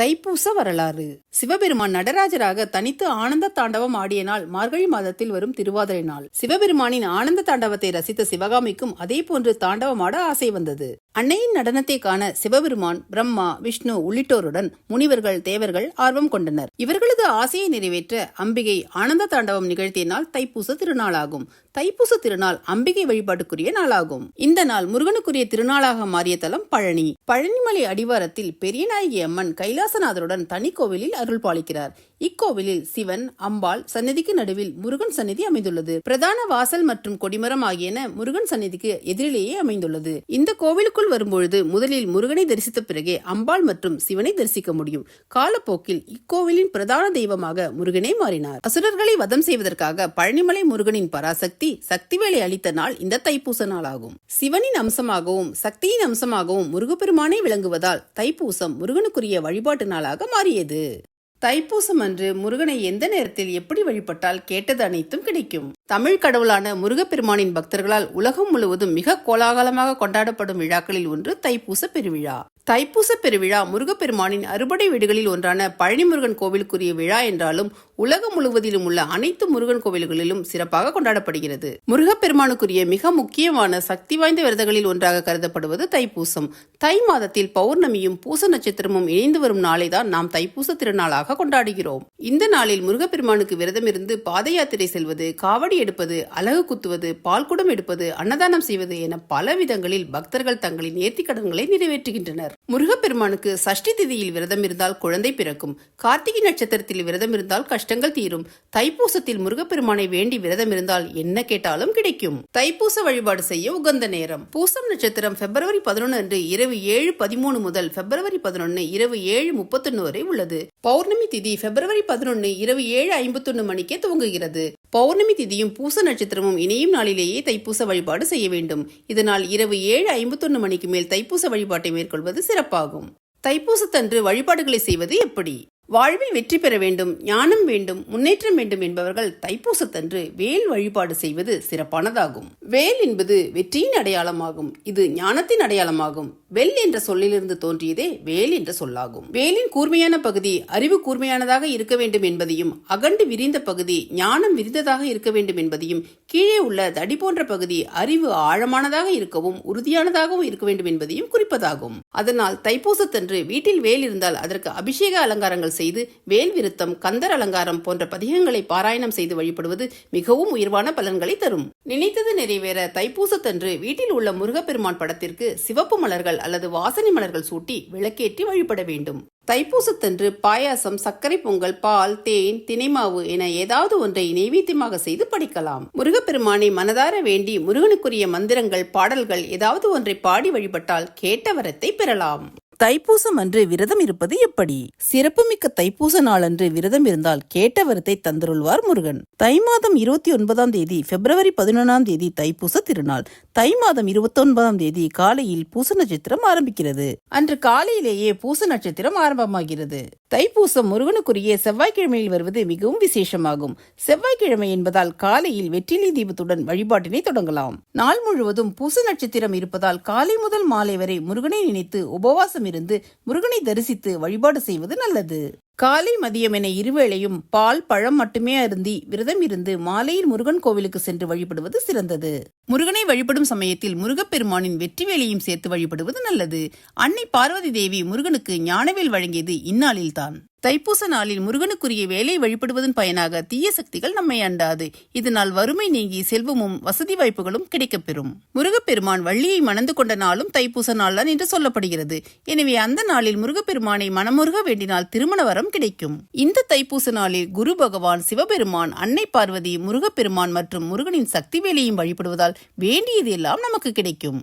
தைப்பூச வரலாறு. சிவபெருமான் நடராஜராக தனித்து ஆனந்த தாண்டவம் ஆடிய நாள் மார்கழி மாதத்தில் வரும் திருவாதிரை நாள். சிவபெருமானின் ஆனந்த தாண்டவத்தை ரசித்த சிவகாமிக்கும் அதே போன்று தாண்டவமாட ஆசை வந்தது. அன்னையின் நடனத்தை காண சிவபெருமான் பிரம்மா விஷ்ணு உள்ளிட்டோருடன் முனிவர்கள் தேவர்கள் ஆர்வம் கொண்டனர். இவர்களது ஆசையை நிறைவேற்ற அம்பிகை ஆனந்த தாண்டவம் நிகழ்த்திய நாள் தைப்பூச திருநாளாகும். தைப்பூச திருநாள் அம்பிகை வழிபாட்டுக்குரிய நாளாகும். இந்த நாள் முருகனுக்குரிய திருநாளாக மாறிய தலம் பழனி. பழனிமலை அடிவாரத்தில் பெரியநாயகி அம்மன் கைலாசநாதருடன் தனி கோவிலில் அருள் பாலிக்கிறார். இக்கோவிலில் சிவன் அம்பாள் சன்னதிக்கு நடுவில் முருகன் சன்னதி அமைந்துள்ளது. பிரதான வாசல் மற்றும் கொடிமரம் ஆகியன முருகன் சந்நிதிக்கு எதிரிலேயே அமைந்துள்ளது. இந்த கோவிலுக்குள் வரும்பொழுது முதலில் முருகனை தரிசித்த பிறகே அம்பாள் மற்றும் சிவனை தரிசிக்க முடியும். காலப்போக்கில் இக்கோவிலின் பிரதான தெய்வமாக முருகனே மாறினார். அசுரர்களை வதம் செய்வதற்காக பழனிமலை முருகனின் பராசக்தி சக்திவேலை அளித்த நாள் இந்த தைப்பூச நாளாகும். சிவனின் அம்சமாகவும் சக்தியின் அம்சமாகவும் முருகப்பெருமானே விளங்குவதால் தைப்பூசம் முருகனுக்குரிய வழிபாட்டு நாளாக மாறியது. தைப்பூசம் அன்று முருகனை எந்த நேரத்தில் எப்படி வழிபட்டால் கேட்டது அனைத்தும் கிடைக்கும். தமிழ் கடவுளான முருகப்பெருமானின் பக்தர்களால் உலகம் முழுவதும் மிக கோலாகலமாக கொண்டாடப்படும் விழாக்களில் ஒன்று தைப்பூச பெருவிழா. தைப்பூச பெருவிழா முருகப்பெருமானின் அறுபடை வீடுகளில் ஒன்றான பழனிமுருகன் கோவிலுக்குரிய விழா என்றாலும் உலகம் முழுவதிலும் உள்ள அனைத்து முருகன் கோவில்களிலும் சிறப்பாக கொண்டாடப்படுகிறது. முருகப்பெருமானுக்குரிய மிக முக்கியமான சக்தி வாய்ந்த விரதங்களில் ஒன்றாக கருதப்படுவது தைப்பூசம். தை மாதத்தில் பௌர்ணமியும் பூச நட்சத்திரமும் இணைந்து வரும் நாளைதான் நாம் தைப்பூச திருநாளாக கொண்டாடுகிறோம். இந்த நாளில் முருகப்பெருமானுக்கு விரதம் இருந்து பாத யாத்திரை செல்வது காவடி எடுப்பது அலகு குத்துவது பால்குடம் எடுப்பது அன்னதானம் செய்வது என பல விதங்களில் பக்தர்கள் தங்களின் நேர்த்திக்கடன்களை நிறைவேற்றுகின்றனர். முருகப்பெருமானுக்கு சஷ்டி திதியில் விரதம் இருந்தால் குழந்தை பிறக்கும். கார்த்திகை நட்சத்திரத்தில் விரதம் இருந்தால் கஷ்டங்கள் தீரும். தைப்பூசத்தில் முருகப்பெருமானை வேண்டி விரதம் இருந்தால் என்ன கேட்டாலும் கிடைக்கும். தைப்பூச வழிபாடு செய்ய உகந்த நேரம். பூசம் நட்சத்திரம் பிப்ரவரி பதினொன்று அன்று இரவு ஏழு பதிமூணு முதல் பிப்ரவரி பதினொன்று இரவு ஏழு முப்பத்தொன்னு வரை உள்ளது. பௌர்ணமி திதி பிப்ரவரி பதினொன்று இரவு ஏழு ஐம்பத்தொன்னு மணிக்கே துவங்குகிறது. பௌர்ணமி திதியும் பூச நட்சத்திரமும் இணையும் நாளிலேயே தைப்பூச வழிபாடு செய்ய வேண்டும். இதனால் இரவு ஏழு ஐம்பத்தொன்னு மணிக்கு மேல் தைப்பூச வழிபாட்டை மேற்கொள்வது சிறப்பாகும். தைப்பூசத்தன்று வழிபாடுகளை செய்வது எப்படி? வாழ்வில் வெற்றி பெற வேண்டும் ஞானம் வேண்டும் முன்னேற்றம் வேண்டும் என்பவர்கள் தைப்பூசத்தன்று வேல் வழிபாடு செய்வது சிறப்பானதாகும். வேல் என்பது வெற்றியின் அடையாளமாகும். இது ஞானத்தின் அடையாளமாகும். வெல் என்ற சொல்லிலிருந்து தோன்றியதே வேல் என்ற சொல்லாகும். வேலின் கூர்மையான பகுதி அறிவு கூர்மையானதாக இருக்க வேண்டும் என்பதையும் அகண்டு விரிந்த பகுதி ஞானம் விரிந்ததாக இருக்க வேண்டும் என்பதையும் கீழே உள்ள தடி போன்ற பகுதி அறிவு ஆழமானதாக இருக்கவும் உறுதியானதாகவும் இருக்க வேண்டும் என்பதையும் குறிப்பதாகும். அதனால் தைப்பூசத்தன்று வீட்டில் வேல் இருந்தால் அதற்கு அபிஷேக அலங்காரங்கள் செய்து வேல் விருத்தம் கந்தர் அலங்காரம் போன்ற பதிகங்களை பாராயணம் செய்து வழிபடுவது மிகவும் உயர்வான பலன்களை தரும். நினைத்தது நிறைவேற தைப்பூசத்தன்று வீட்டில் உள்ள முருகப்பெருமான் படத்திற்கு சிவப்பு மலர்கள் அல்லது வாசனை மலர்கள் சூட்டி விளக்கேற்றி வழிபட வேண்டும். தைப்பூசத்தன்று பாயாசம் சர்க்கரை பொங்கல் பால் தேன் தினைமாவு என ஏதாவது ஒன்றை நைவேத்தியமாக செய்து படிக்கலாம். முருகப்பெருமானை மனதார வேண்டி முருகனுக்குரிய மந்திரங்கள் பாடல்கள் ஏதாவது ஒன்றை பாடி வழிபட்டால் கேட்ட வரத்தை பெறலாம். தைப்பூசம் அன்று விரதம் இருப்பது எப்படி? சிறப்புமிக்க தைப்பூச நாளன்று விரதம் இருந்தால் கேட்ட வரத்தை தந்தருள்வார் முருகன். தை மாதம் இருபத்தி ஒன்பதாம் தேதி பிப்ரவரி பதினொன்றாம் தேதி தைப்பூச திருநாள். தை மாதம் இருபத்தி ஒன்பதாம் தேதி காலையில் பூச நட்சத்திரம் ஆரம்பிக்கிறது. அன்று காலையிலேயே பூச நட்சத்திரம் ஆரம்பமாகிறது. தைப்பூசம் முருகனுக்குரிய செவ்வாய்க்கிழமையில் வருவது மிகவும் விசேஷமாகும். செவ்வாய்க்கிழமை என்பதால் காலையில் வெற்றிலை தீபத்துடன் வழிபாட்டினை தொடங்கலாம். நாள் முழுவதும் பூச நட்சத்திரம் இருப்பதால் காலை முதல் மாலை வரை முருகனை நினைத்து உபவாசம் இருந்து முருகனை தரிசித்து வழிபாடு செய்வது நல்லது. காலை மதியம் என இருவேளையும் பால் பழம் மட்டுமே அருந்தி விரதம் இருந்து மாலையில் முருகன் கோவிலுக்கு சென்று வழிபடுவது சிறந்தது. முருகனை வழிபடும் சமயத்தில் முருகப்பெருமானின் வெற்றி வேலையும் சேர்த்து வழிபடுவது நல்லது. அன்னை பார்வதி தேவி முருகனுக்கு ஞானவேல் வழங்கியது இந்நாளில்தான். தைப்பூச நாளில் முருகனுக்குரிய வேலை வழிபடுவதன் பயனாக தீய சக்திகள் நம்மை அண்டாது. இதனால் வறுமை நீங்கி செல்வமும் வசதி வாய்ப்புகளும் கிடைக்கப்பெறும். முருகப்பெருமான் வள்ளியை மணந்து கொண்ட நாளும் தைப்பூச நாள்தான் என்று சொல்லப்படுகிறது. எனவே அந்த நாளில் முருகப்பெருமானை மனமுருக வேண்டினால் திருமண வரம் கிடைக்கும். இந்த தைப்பூச நாளில் குரு பகவான் சிவபெருமான் அன்னை பார்வதி முருகப்பெருமான் மற்றும் முருகனின் சக்தி வேலையும் வழிபடுவதால் வேண்டியது எல்லாம் நமக்கு கிடைக்கும்.